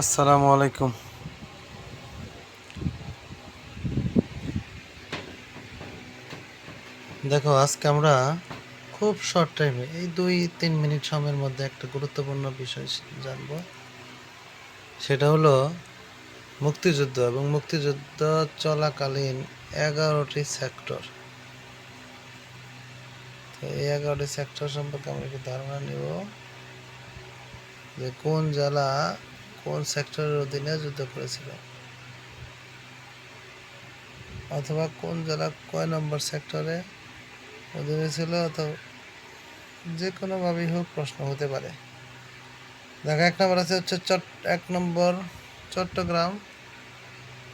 আসসালামু আলাইকুম। দেখো, আজকে আমরা খুব শর্ট টাইমে এই দুই তিন মিনিট সময়ের মধ্যে একটা গুরুত্বপূর্ণ বিষয় জানব। সেটা হলো মুক্তিযুদ্ধ এবং মুক্তিযুদ্ধ চলাকালীন এগারোটি সেক্টর তো এই এগারোটি সেক্টর সম্পর্কে আমরা একটু ধারণা নিব যে কোন জেলা কোন সেক্টরের অধীনে যুদ্ধ করেছিল? অথবা কোন জেলা কয় নম্বর সেক্টরে অধীনে ছিল? অথবা যে কোনোভাবেই হোক প্রশ্ন হতে পারে। দেখো, এক নম্বর আছে হচ্ছে চট, এক নম্বর চট্টগ্রাম,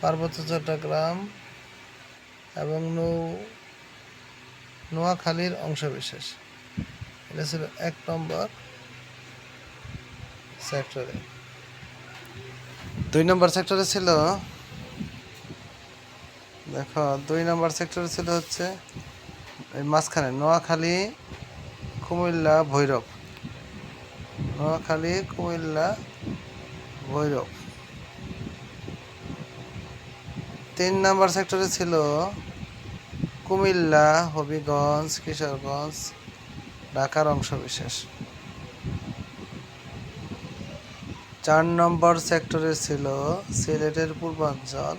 পার্বত্য চট্টগ্রাম এবং নৌ, নোয়াখালীর অংশবিশেষ। এটা ছিল এক নম্বর সেক্টরে। দুই নম্বর সেক্টরে ছিল? দেখো, দুই নম্বর সেক্টরে ছিল হচ্ছে এই মাঝখানে, নোয়াখালী, কুমিল্লা, ভৈরব। নোয়াখালী, কুমিল্লা, ভৈরব। তিন নম্বর সেক্টরে ছিল কুমিল্লা, হবিগঞ্জ, কিশোরগঞ্জ, ঢাকার অংশবিশেষ। চার নম্বর সেক্টরে ছিল সিলেটের পূর্বাঞ্চল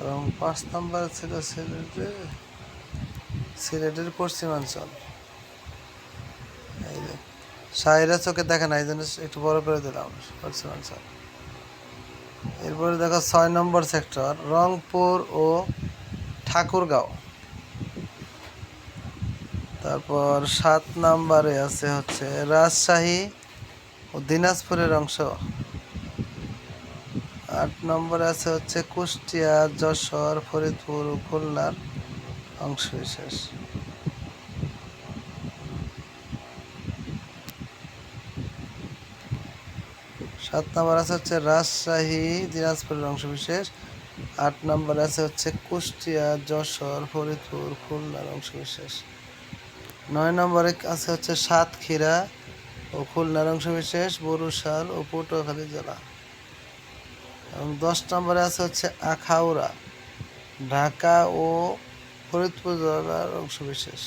এবং পাঁচ নম্বর ছিল সিলেটের সিলেটের পশ্চিমাঞ্চল। এই যে সাইরা চোখে দেখে না, এই জন্য একটু বড় করে দিলাম, পশ্চিমাঞ্চল। এরপরে দেখো ছয় নম্বর সেক্টর, রংপুর ও ঠাকুরগাঁও। তারপর সাত নম্বরে আছে হচ্ছে রাজশাহী ও দিনাজপুরের অংশ। আট নম্বরে আছে হচ্ছে কুষ্টিয়া, যশোর, ফরিদপুর ও খুলনার অংশ বিশেষ। সাত নম্বর আছে হচ্ছে রাজশাহী, দিনাজপুরের অংশ বিশেষ। আট নম্বর আছে হচ্ছে কুষ্টিয়া, যশোর, ফরিদপুর, খুলনার অংশ বিশেষ। নয় নম্বরে আছে হচ্ছে সাতক্ষীরা ও খুলনার অংশ বিশেষ বরিশাল ও পটুয়াখালী জেলা। এবং দশ নম্বরে আছে হচ্ছে আখাউড়া। ঢাকা ও ফরিদপুর জেলার অংশ বিশেষ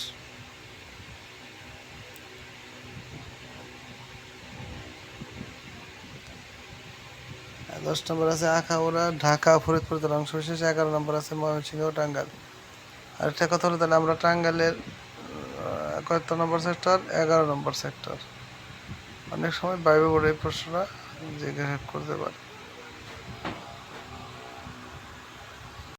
দশ নম্বর আছে আখাউড়া ঢাকা ফরিদপুর জেলার অংশ বিশেষ এগারো নম্বর আছে ময়মনসিংহ ও টাঙ্গাইল। আর একটা কথা হলো তাহলে আমরা টাঙ্গাইলের আহ, কত নম্বর সেক্টর এগারো নম্বর সেক্টর। অনেক সময় বাইরে বোর্ডে এই প্রশ্নটা জিজ্ঞাসা করতে পারে।